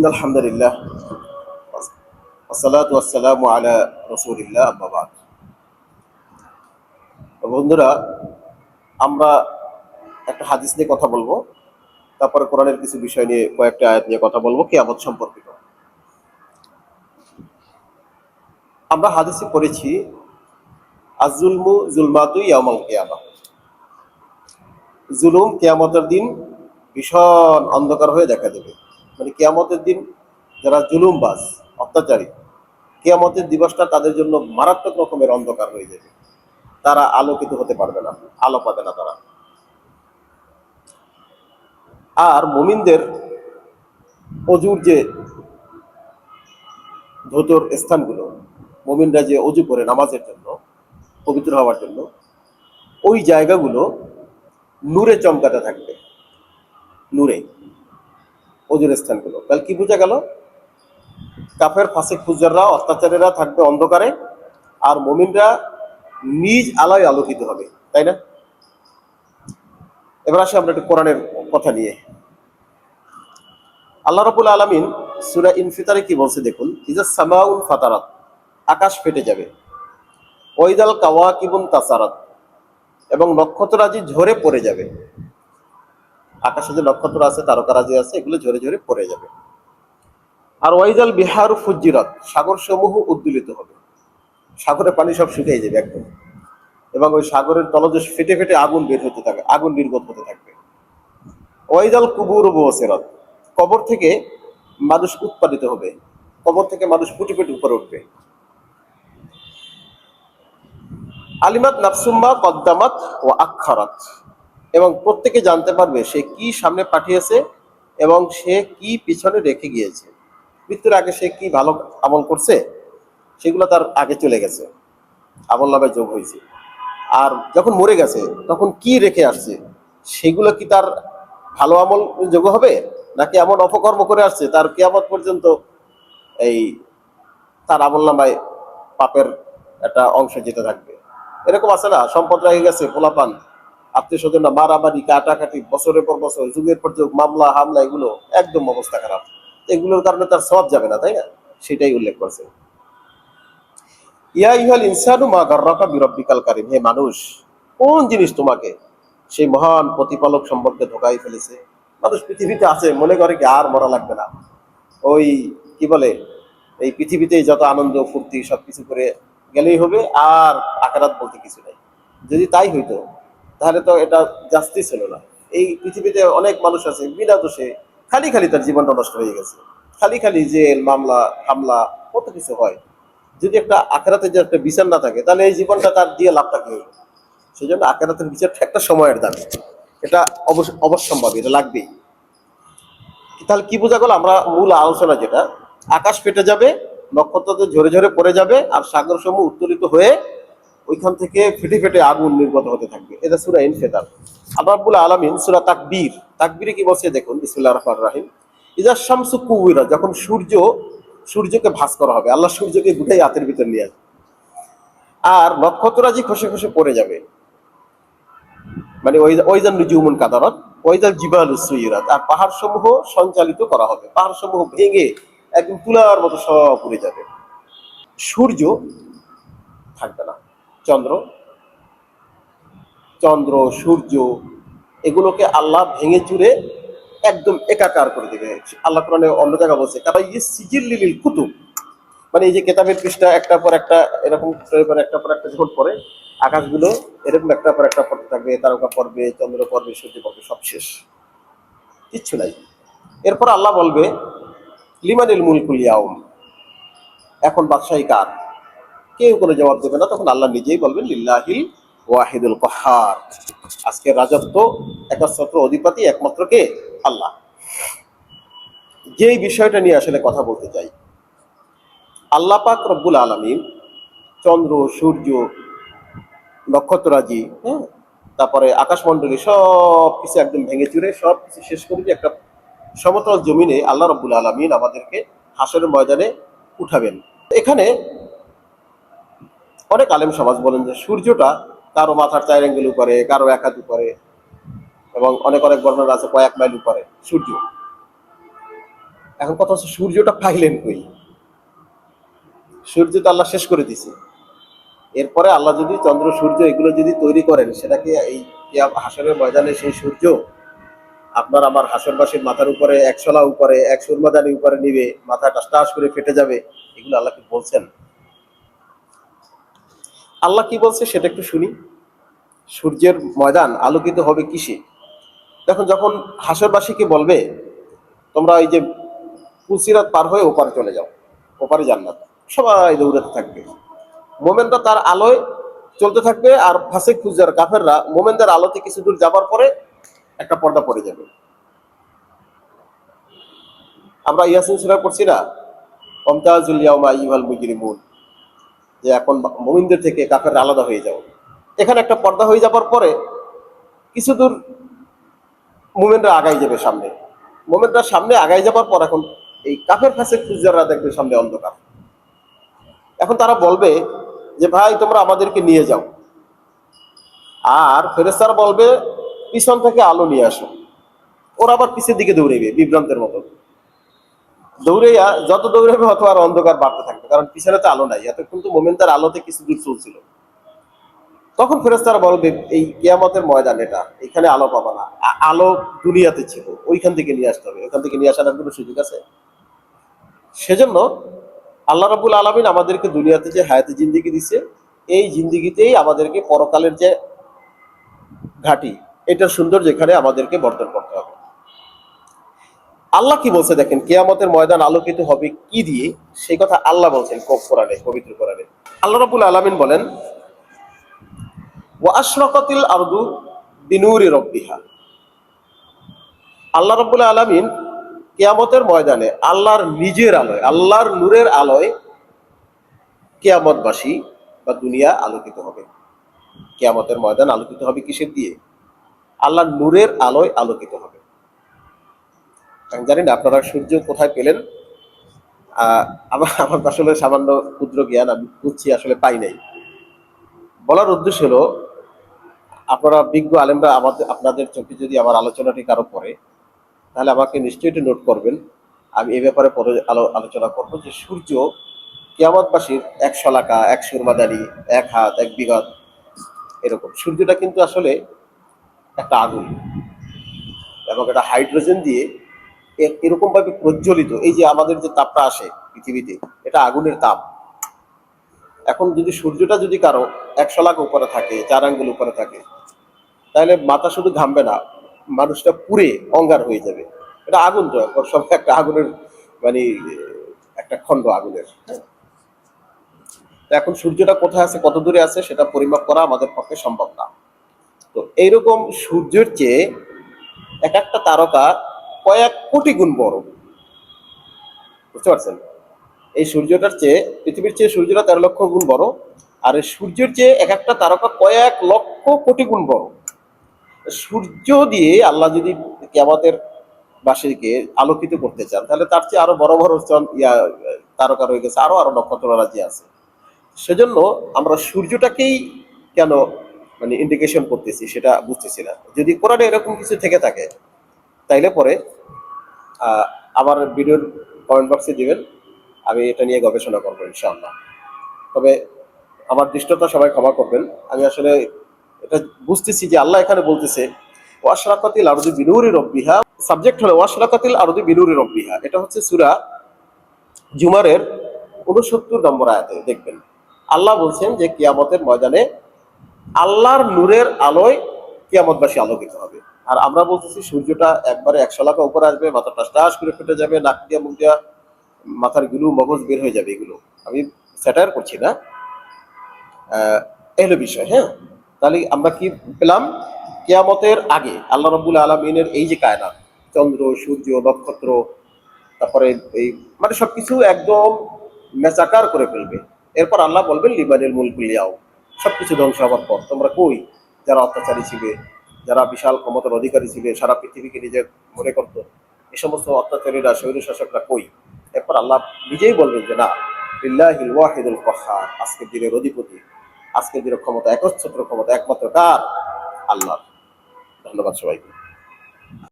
إن الحمد لله والصلاة والسلام على رسول الله أما بعد তো বন্ধুরা আমরা একটা হাদিস নিয়ে কথা বলবো তারপরে কোরআনের কিছু বিষয় নিয়ে কয়েকটা আয়াত নিয়ে কথা বলবো কিয়ামত সম্পর্কিত আমরা হাদিসে পড়েছি আজুলমু জুলমাতু ইয়ামাল কিয়ামা জুলুম কিয়ামতের দিন ভীষণ অন্ধকার হয়ে দেখা দেবে মানে কেয়ামতের দিন যারা জুলুমবাজ, অত্যাচারী, কেয়ামতের দিবসটা তাদের জন্য মারাত্মক রকমের অন্ধকার হয়ে যাবে। তারা আলোকিত হতে পারবে না, আলো পাবে না তারা। আর মুমিনদের অজুর যে ধুতোর স্থানগুলো, মুমিনরা যে অজু করে নামাজের জন্য, পবিত্র হওয়ার জন্য, ওই জায়গাগুলো নূরে চমকাতে থাকবে। নূরে। অজুর স্থানগুলো। তাহলে কি বোঝা গেল? কাফের ফাসেক ফুজাররা, অত্যাচারীরা থাকবে অন্ধকারে আর মমিনরা নিজ আলোয় আলোকিত হবে, তাই না? এবার আসি আমরা একটু কোরআনের কথা নিয়ে। আল্লাহ রাবুল আলমিন সুরা ইনফিতারে কি বলছে দেখুন? ইজা ফাতারাত, আকাশ ফেটে যাবে। ওইদাল কাওয়া কিবুন তাসারাত, এবং নক্ষত্ররাজি ঝরে পড়ে যাবে। আকাশে যে নক্ষত্র আছে তারকারাজি আছে, এগুলো ঝরে ঝরে পড়ে যাবে। আর ওয়াইজাল বিহার ফুজিরাত সাগর সমূহ উদ্দোলিত হবে। সাগরের পানি সব শুকিয়ে যাবে একদম। এবং ওই সাগরের তলদেশ ফেটে ফেটে আগুন বের হতে থাকে, আগুন নির্গত হতে থাকবে। ওয়াইজাল কুবুর বসেরাত কবর থেকে মানুষ উৎপাদিত হবে। কবর থেকে মানুষ ফুটি ফুটি উপরে উঠবে। আলিমাত নাফসুম্মা কদ্দামাত ও আক্ষারাত এবং প্রত্যেকে জানতে পারবে সে কি সামনে পাঠিয়েছে এবং সে কি পিছনে রেখে গিয়েছে। মৃত্যুর আগে সে কি ভালো আমল করছে, সেগুলো তার আগে চলে গেছে। আমল নামে যোগ হয়েছে। আর যখন মরে গেছে, তখন কি রেখে আসছে, সেগুলো কি তার ভালো আমল যোগ হবে, নাকি এমন অপকর্ম করে আসছে, তার কেয়ামত পর্যন্ত এই তার আমল নামায় পাপের একটা অংশ যেতে থাকবে। এরকম আছে না, সম্পদ রেখে গেছে, পোলাপান। আত্মীয় স্বজন মারামারি, কাটাকাটি, বছরের পর বছর, যুগের পর যুগ, মামলা, হামলা, এগুলো একদম অবস্থা খারাপ। এগুলোর কারণে তার সব যাবে না, তাই না? সেটাই উল্লেখ ইয়া ইহাল ইনসানু মা গার্রাকা হে মানুষ, কোন জিনিস তোমাকে সেই মহান প্রতিপালক সম্পর্কে ধোকাই ফেলেছে? মানুষ পৃথিবীতে আছে, মনে করে কি আর মরা লাগবে না। ওই, কি বলে, এই পৃথিবীতেই যত আনন্দ, ফুর্তি, সবকিছু করে গেলেই হবে, আর আকারাত বলতে কিছু নাই। যদি তাই হইতো তাহলে তো এটা জাস্তি ছিল না। এই পৃথিবীতে অনেক মানুষ আছে, বিনা দোষে খালি খালি তার জীবনটা নষ্ট হয়ে গেছে। খালি খালি জেল, মামলা, হামলা, কত কিছু হয়। যদি একটা আখেরাতে যে একটা বিচার না থাকে, তাহলে এই জীবনটা তার দিয়ে লাভটা কি সেই জন্য আখেরাতের বিচারটা একটা সময়ের দাবি। এটা অবশ্য অবশ্যম্ভাবী, এটা লাগবেই। তাহলে কি বোঝা গেল? আমরা মূল আলোচনা যেটা, আকাশ ফেটে যাবে নক্ষত্রতে ঝরে ঝরে পড়ে যাবে, আর সাগর সমূহ উত্তোলিত হয়ে ওইখান থেকে ফেটে ফেটে আগুন নির্গত হতে থাকবে। এটা সুরা ইনফেতার। আবাবুল আলমিন সুরা তাকবীর, তাকবীরে কি বলছে দেখুন বিসমুল্লাহ রহমান রাহিম। ইজা শামসু কুবিরা যখন সূর্য, সূর্যকে ভাস করা হবে, আল্লাহ সূর্যকে গুটাই হাতের ভিতর নিয়ে আসবে। আর নক্ষত্ররাজি খসে খসে পড়ে যাবে। মানে ওইজান নুজুমুন কাদারত ওইজান জিবাল সুইরাত আর পাহাড় সমূহ সঞ্চালিত করা হবে। পাহাড় সমূহ ভেঙে একদম তুলার মতো সব উড়ে যাবে। সূর্য থাকবে না। চন্দ্র চন্দ্র, সূর্য, এগুলোকে আল্লাহ ভেঙে চুরে একদম একাকার করে দেবে। আল্লাহ কোরআনে অন্য জায়গা বলছে কারণ ইয়ে সিজিল লিলিল কুতুব। মানে এই যে কেতাবের পৃষ্ঠা একটা পর একটা, এরকম একটা পর একটা যখন পরে আকাশগুলো এরকম একটা পর একটা পড়তে থাকবে, তারকা পর্বে চন্দ্র পর্বে সূর্য পর্বে সব শেষ। কিচ্ছু নাই। এরপর আল্লাহ বলবে, লিমানিল মুলকুল ইয়াউম? এখন বাদশাহী কার? কেউ কোনো জবাব দেবে না, তখন আল্লাহ নিজেই বলবেন, লিল্লাহিল ওয়াহিদুল কহার। আজকে রাজত্ব একমাত্র অধিপতি, একমাত্র কে? আল্লাহ। যেই বিষয়টা নিয়ে আসলে কথা বলতে চাই, আল্লাহ পাক রব্বুল আলমিন চন্দ্র, সূর্য নক্ষত্রাজি হ্যাঁ তারপরে আকাশমণ্ডলী সব কিছু একদম ভেঙে চুরে সব কিছু শেষ করে একটা সমতল জমিনে আল্লাহ রব্বুল আলমিন আমাদেরকে হাসরের ময়দানে উঠাবেন। এখানে অনেক আলেম সমাজ বলেন যে সূর্যটা কারও মাথার চার অ্যাঙ্গেল উপরে, কারও এক হাত উপরে, এবং অনেক অনেক বর্ণনা আছে কয়েক মাইল উপরে, সূর্য। এখন কথা হচ্ছে সূর্যটা পাইলেন কই? সূর্য তো আল্লাহ শেষ করে দিছে। এরপরে আল্লাহ যদি চন্দ্র, সূর্য এগুলো যদি তৈরি করেন, সেটাকে এই হাসরের ময়দানে সেই সূর্য আপনার আমার হাসরবাসীর মাথার উপরে একশলা উপরে, এক সুরমাদানি উপরে নিবে, মাথা টাস টাস করে ফেটে যাবে, এগুলো আল্লাহকে বলছেন। আল্লাহ কি বলছে সেটা একটু শুনি। সূর্যের ময়দান আলোকিত হবে কিসে? দেখুন, যখন হাসরবাসীকে বলবে, তোমরা এই যে পুলসিরাত পার হয়ে ওপারে চলে যাও, ওপারে জান্নাত। সবাই দৌড়াতে থাকবে। মোমেনরা তার আলোয় চলতে থাকবে আর ফাঁসে খুঁজার কাফেররা মোমেনদের আলোতে কিছু দূর যাবার পরে একটা পর্দা পড়ে যাবে। আমরা ইয়াসিন সুরা করছি না? কমতাজুল ইয়াউমা আইয়ুহাল মুজরিমুন। যে এখন মুমিনদের থেকে কাফের আলাদা হয়ে যাও। এখানে একটা পর্দা হয়ে যাবার পরে কিছু দূর মুমেনরা আগাই যাবে সামনে। মোমেনরা সামনে আগাই যাবার পর এখন এই কাফের ফাঁসে খুঁজাররা দেখবে সামনে অন্ধকার। এখন তারা বলবে যে, ভাই, তোমরা আমাদেরকে নিয়ে যাও। আর ফেরেস্তারা বলবে, পিছন থেকে আলো নিয়ে আসো। ওরা আবার পিছের দিকে দৌড়াইবে, বিভ্রান্তের মতো। দৌড়াইয়া যত দৌড়াবে হয়তো আর অন্ধকার বাড়তে থাকবে, কারণ পিছনে তো আলো নাই। এতক্ষণ তো মোমেন্টার আলোতে কিছু দূর চলছিল। তখন ফেরেস্তারা বলবে এই কিয়ামতের ময়দান এটা, এখানে আলো পাবা না। আলো দুনিয়াতে ছিল, ওইখান থেকে নিয়ে আসতে হবে। ওইখান থেকে নিয়ে আসার কোনো সুযোগ আছে? সেজন্য আল্লাহ রাবুল আলমিন আমাদেরকে দুনিয়াতে যে হায়াতে জিন্দিগি দিছে, এই জিন্দিগিতেই আমাদেরকে পরকালের যে ঘাটি, এটা সুন্দর যেখানে আমাদেরকে বর্তন করতে হবে। আল্লাহ কি বলছে দেখেন, কেয়ামতের ময়দান আলোকিত হবে কি দিয়ে? সেই কথা আল্লাহ বলছেন কোরআনে, পবিত্র কোরআনে। আল্লাহ রাবুল আলমিন বলেন ও আশরকতিল আরদু বিনুরি রব্বিহা। আল্লাহ রাবুল আলমিন কেয়ামতের ময়দানে আল্লাহর নিজের আলোয়, আল্লাহর নূরের আলোয় কেয়ামতবাসী বা দুনিয়া আলোকিত হবে। কেয়ামতের ময়দান আলোকিত হবে কিসের দিয়ে? আল্লাহর নূরের আলোয় আলোকিত হবে। আমি জানি না, আপনারা সূর্য কোথায় পেলেন? আমার আমার আসলে সামান্য ক্ষুদ্র জ্ঞান, আমি বুঝছি, আসলে পাই নাই। বলার উদ্দেশ্য হলো, আপনারা বিজ্ঞ আলেমরা আমাদের, আপনাদের চোখে যদি আমার আলোচনাটি কারও পড়ে, তাহলে আমাকে নিশ্চয়ই নোট করবেন। আমি এই ব্যাপারে পরে আলো, আলোচনা করব যে সূর্য কিয়ামতবাসীর এক শলাকা, এক সুরমাদানি, এক হাত, এক বিঘত, এরকম। সূর্যটা কিন্তু আসলে একটা আগুন এবং এটা হাইড্রোজেন দিয়ে এ- এরকম ভাবে প্রজ্বলিত, এই যে আমাদের যে তাপটা আসে পৃথিবীতে, এটা আগুনের তাপ। এখন যদি সূর্যটা যদি কারও এক শলাক উপরে থাকে, চার আঙ্গুল উপরে থাকে, তাহলে মাথা শুধু ঘামবে না, মানুষটা পুড়ে অঙ্গার হয়ে যাবে। এটা আগুন তো সব একটা আগুনের মানে একটা খণ্ড আগুনের? এখন সূর্যটা কোথায় আছে, কত দূরে আছে, সেটা পরিমাপ করা আমাদের পক্ষে সম্ভব না। তো এইরকম সূর্যের চেয়ে এক একটা তারকা কয়েক কোটি গুণ বড়। বুঝতে পারছেন? এই সূর্যটার চেয়ে, পৃথিবীর চেয়ে সূর্যটা তেরো লক্ষ গুণ বড়, আর এই সূর্যের চেয়ে এক একটা তারকা কয়েক লক্ষ কোটি গুণ বড়। সূর্য দিয়ে আল্লাহ যদি কেয়ামতের বাসীকে আলোকিত করতে চান, তাহলে তার চেয়ে আরও বড় বড় চন- ইয়া, তারকা রয়ে গেছে, আরও আরও নক্ষত্র রাজি আছে। সেজন্য আমরা সূর্যটাকেই কেন মানে ইন্ডিকেশন করতেছি, সেটা বুঝতেছি না। যদি কোরআনে এরকম কিছু থেকে থাকে তাইলে পরে আমার ভিডিওর কমেন্ট বক্সে দিবেন, আমি এটা নিয়ে গবেষণা করব ইনশাআল্লাহ। তবে আমার দৃষ্টতা সবাই ক্ষমা করবেন। আমি আসলে এটা বুঝতেছি যে আল্লাহ এখানে বলতেছে, ওয়াশরাকাতিল আরদি বিনুরি রব্বিহা সাবজেক্ট হলো ওয়াশরাকাতিল আরদি বিনুরি রব্বিহা এটা হচ্ছে সূরা জুমারের উনসত্তর নম্বর আয়াতে, দেখবেন। আল্লাহ বলছেন যে কিয়ামতের ময়দানে আল্লাহর নূরের আলোয় কিয়ামতবাসী আলোকিত হবে। আর আমরা বলতেছি সূর্যটা একবারে একশো লাখা উপরে আসবে মাথা টাস করে ফেটে যাবে, নাক দিয়া, মুখ দিয়া, মাথারগুলো, মগজ বের হয়ে যাবে এগুলো। আমি স্যাটায়ার করছি না। হলো বিষয় হ্যাঁ? তাহলে আমরা কি পেলাম? কেয়ামতের আগে আল্লাহ রব্বুল আলমিনের এই যে কায়নাত, চন্দ্র, সূর্য, নক্ষত্র, তারপরে এই মানে সবকিছু একদম মেচাকার করে ফেলবে। এরপর আল্লাহ বলবেন লিবানের মূল কুলিয়াও সবকিছু ধ্বংস হওয়ার পর। তোমরা কই? যারা অত্যাচারী ছিলে যারা বিশাল ক্ষমতার অধিকারী ছিলেন সারা পৃথিবীকে নিজের মনে করত, এ সমস্ত অত্যাচারীরা স্বৈর শাসকরা কই? এরপর আল্লাহ নিজেই বলবেন যে, না, লিল্লাহিল ওয়াহিদুল কহার, আজকের দিনের অধিপতি, আজকের দিনের ক্ষমতা একচ্ছত্র ক্ষমতা একমাত্র কার? আল্লাহ ধন্যবাদ সবাইকে।